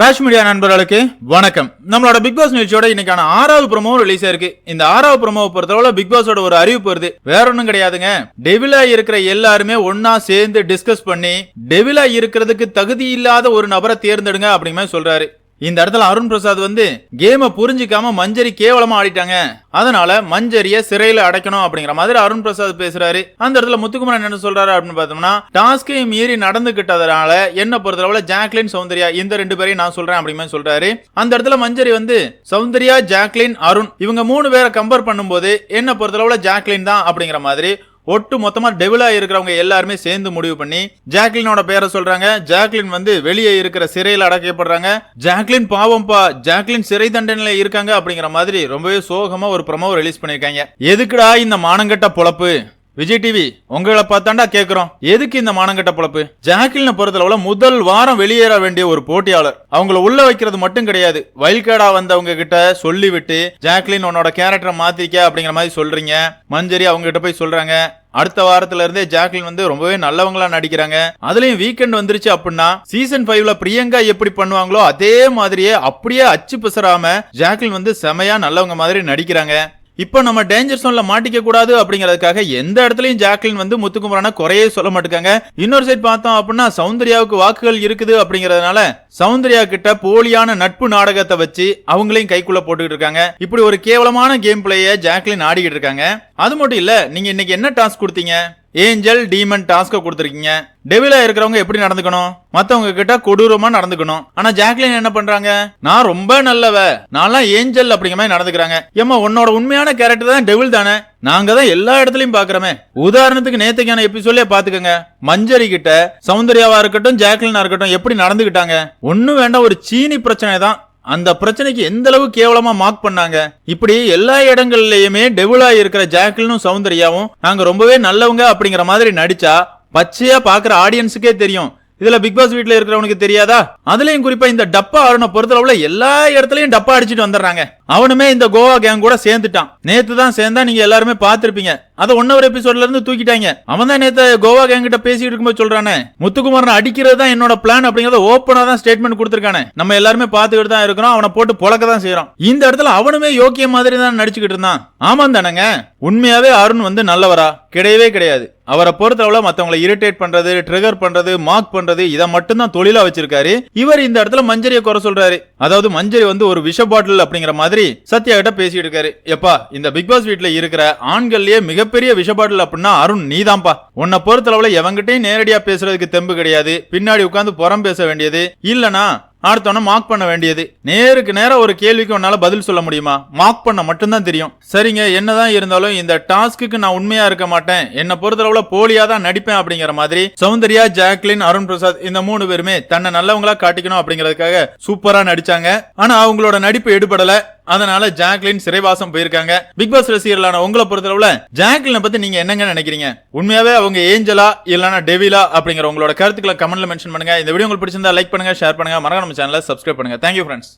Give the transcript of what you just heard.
Raj media நண்பர்களுக்கு வணக்கம். நம்மளோட பிக் பாஸ் நிகழ்ச்சியோட இன்னைக்கான ஆறாவது ப்ரோமோ ரிலீஸ் ஆயிருக்கு இந்த ஆறாவது ப்ரோமோவை பொறுத்தளவுல பிக் பாஸோட ஒரு அறிவிப்பு வருது. வேற ஒன்றும் கிடையாதுங்க. டெவிலா இருக்கிற எல்லாருமே ஒன்னா சேர்ந்து டிஸ்கஸ் பண்ணி டெவிலா இருக்கிறதுக்கு தகுதி இல்லாத ஒரு நபரை தேர்ந்தெடுங்க அப்படிங்கிற மாதிரி சொல்றாரு. இந்த இடத்துல அருண் பிரசாத் வந்து கேமை புரிஞ்சிக்காம மஞ்சரி கேவலமா ஆடிட்டாங்க. அதனால மஞ்சரிய சிறையில அடைக்கணும் அப்படிங்கிற மாதிரி அருண் பிரசாத் பேசுறாரு. அந்த இடத்துல முத்துக்குமரன் என்ன சொல்றாரு அப்படின்னு பார்த்தோம்னா டாஸ்கை மீறி நடந்துகிட்டதுனால என்ன பொறுத்தளவுல ஜாக்லின் சௌந்தர்யா இந்த ரெண்டு பேரையும் நான் சொல்றேன் அப்படிங்கிற சொல்றாரு. அந்த இடத்துல மஞ்சரி வந்து சௌந்தர்யா ஜாக்லின் அருண் இவங்க மூணு பேரை கம்பேர் பண்ணும்போது என்ன பொறுத்தளவுல ஜாக்லின் தான் அப்படிங்கிற மாதிரி ஒட்டு மொத்தமா டெவிலா இருக்கிறவங்க எல்லாருமே சேர்ந்து முடிவு பண்ணி ஜாக்லினோட பேரை சொல்றாங்க. ஜாக்லின் வந்து வெளியே இருக்கிற சிறையில் அடைக்கப்படுறாங்க. ஜாக்லின் பாவம்பா ஜாக்லின் சிறை தண்டனையில இருக்காங்க அப்படிங்கிற மாதிரி ரொம்பவே சோகமா ஒரு ப்ரமோ ரிலீஸ் பண்ணிருக்காங்க எதுக்குடா இந்த மானங்கட்ட பொழப்பு? விஜய் டிவி உங்களை பார்த்தாண்டா கேக்குறோம். எதுக்கு இந்த மானங்கட்ட பொழப்பு? ஜாக்லினை பொறுத்தளவுல முதல் வாரம் வெளியேற வேண்டிய ஒரு போட்டியாளர். அவங்கள உள்ள வைக்கிறது மட்டும் கிடையாது. வயல்காடா வந்தவங்க கிட்ட சொல்லிவிட்டு ஜாக்லின் உன்னோட கேரக்டரை மாத்திக்க அப்படிங்கிற மாதிரி சொல்றீங்க. மஞ்சரி அவங்க கிட்ட போய் சொல்றாங்க. அடுத்த வாரத்துல இருந்தே ஜாக்லின் வந்து ரொம்பவே நல்லவங்களா நடிக்கிறாங்க. அதுலயும் வீக்கெண்ட் வந்துருச்சு அப்படின்னா சீசன் ஃபைவ்ல பிரியங்கா எப்படி பண்ணுவாங்களோ அதே மாதிரியே அப்படியே அச்சு பிசராம ஜாக்லின் வந்து செமையா நல்லவங்க மாதிரி நடிக்கிறாங்க. இப்போ நம்ம டேஞ்சர் சோன்ல மாட்டிக்க கூடாது அப்படிங்கிறதுக்காக எந்த இடத்துலயும் ஜாக்லின் வந்து முத்துக்குமரான குறையே சொல்ல மாட்டுக்காங்க. இன்னொரு சைட் பார்த்தோம் அப்படின்னா சௌந்தர்யாவுக்கு வாக்குகள் இருக்குது அப்படிங்கறதுனால சௌந்தர்யா கிட்ட போலியான நட்பு நாடகத்தை வச்சு அவங்களையும் கைக்குள்ள போட்டுக்கிட்டு இருக்காங்க. இப்படி ஒரு கேவலமான கேம் பிளேய ஜாக்லின் ஆடிக்கிட்டு இருக்காங்க. அது மட்டும் இல்ல நீங்க இன்னைக்கு என்ன டாஸ்க் கொடுத்தீங்க? ஏஞ்சல் டீமன் டாஸ்க கொடுத்துருக்கீங்க. டெவிலா இருக்கிறவங்க எப்படி நடந்துக்கணும்? மத்தவங்க கிட்ட கொடூரமா நடந்துக்கணும். ஆனா ஜாக்லின் என்ன பண்றாங்க? நான் ரொம்ப நல்லவ. நான்லாம் ஏஞ்சல் அப்படிங்கிற மாதிரி நடந்துக்கிறாங்க. ஏமா உன்னோட உண்மையான கேரக்டர் தான் டெவில் தானே? நாங்க தான் எல்லா இடத்துலயும் பாக்குறோமே. உதாரணத்துக்கு நேத்துக்கான எபிசோட்லயே பாத்துக்கோங்க. மஞ்சரி கிட்ட சௌந்தர்யாவா இருக்கட்டும் ஜாக்லினா இருக்கட்டும் எப்படி நடந்துகிட்டாங்க ஒண்ணும் வேண்டாம் ஒரு சீனி பிரச்சனை தான் அந்த பிரச்சனைக்கு எந்த அளவு கேவலமா மார்க் பண்ணாங்க? இப்படி எல்லா இடங்கள்லயுமே டெவிலா இருக்கிற ஜாக்லினும் சௌந்தர்யாவும் நாங்க ரொம்பவே நல்லவங்க அப்படிங்கிற மாதிரி நடிச்சா பச்சையா பாக்குற ஆடியன்ஸுக்கே தெரியும். இதுல பிக் பாஸ் வீட்ல இருக்கிறவனுக்கு தெரியாதா? அதுலயும் குறிப்பா இந்த டப்பா அருணை பொறுத்தளவுல எல்லா இடத்துலயும் டப்பா அடிச்சிட்டு வந்துடுறாங்க. அவனுமே இந்த கோவா கேங் கூட சேர்ந்துட்டான். நேத்து தான் சேர்ந்தா நீங்க எல்லாருமே பாத்திருப்பீங்க அதை ஒன் ஹவர் எபிசோட்ல இருந்து தூக்கிட்டாங்க. அவன் தான் நேத்து கோவா கேங் கிட்ட பேசிட்டு இருக்கும்போது சொல்றானே முத்துக்குமாரன் அடிக்கிறது தான் என்னோட பிளான் அப்படிங்கறத ஓப்பனா தான் ஸ்டேட்மெண்ட் கொடுத்திருக்கானே. நம்ம எல்லாருமே பாத்துக்கிட்டு தான் இருக்கிறோம் அவனை போட்டு பொழக்க தான் செய்யறோம். இந்த இடத்துல அவனுமே யோக்கிய மாதிரி தான் நடிச்சுக்கிட்டு இருந்தான். ஆமா தானங்க உண்மையாவே அருண் வந்து நல்லவரா? கிடையவே கிடையாது. அவரை பொறுத்தளவுல மத்தவங்களை இரிட்டேட் பண்றது ட்ரிகர் பண்றது மார்க் பண்றது இதை மட்டும் தான் தொழிலா வச்சிருக்காரு. இவர் இந்த இடத்துல மஞ்சரியை குறை சொல்றாரு. அதாவது மஞ்சரி வந்து ஒரு விஷ பாட்டில் அப்படிங்கிற மாதிரி சத்யா கிட்ட பேசிட்டு இருக்காரு. எப்பா இந்த பிக் பாஸ் வீட்டுல இருக்கிற ஆண்கள்லயே மிகப்பெரிய விஷ பாட்டில் அப்படின்னா அருண் நீதான்பா உன்னை பொறுத்தளவுல எவங்கிட்டையும் நேரடியா பேசுறதுக்கு தெம்பு கிடையாது. பின்னாடி உட்காந்து புறம் பேச வேண்டியது. இல்லனா அடுத்தவன மார்க் பண்ண வேண்டியது. நேருக்கு நேரம் ஒரு கேள்விக்கு உன்னால பதில் சொல்ல முடியுமா? மார்க் பண்ண மட்டும்தான் தெரியும். சரிங்க என்னதான் இருந்தாலும் இந்த டாஸ்க்கு நான் உண்மையா இருக்க மாட்டேன். என்ன பொறுத்தளவுல போலியா தான் நடிப்பேன் அப்படிங்கிற மாதிரி சௌந்தர்யா ஜாக்லின் அருண் பிரசாத் இந்த மூணு பேருமே தன்னை நல்லவங்களா காட்டிக்கணும் அப்படிங்கறதுக்காக சூப்பரா நடிச்சாங்க. ஆனா அவங்களோட நடிப்பு எடுபடல. அதனால ஜாக்லின் சிறைவாசம் போயிருக்காங்க. பிக் பாஸ் ரசிகர்களான உங்களை பொறுத்தளவுல ஜாக்லினை பத்தி நீங்க என்னங்க நினைக்கிறீங்க? உண்மையாவே அவங்க ஏஞ்சலா இல்லனா டெவிலா அப்படிங்கிற உங்களோட கருத்துக்களை கமெண்ட்ல மென்ஷன் பண்ணுங்க. இந்த வீடியோ உங்களுக்கு பிடிச்சிருந்தா லைக் பண்ணுங்க ஷேர் பண்ணுங்க. மறக்காம நம்ம சேனலை சப்ஸ்கிரைப் பண்ணுங்க. Thank you friends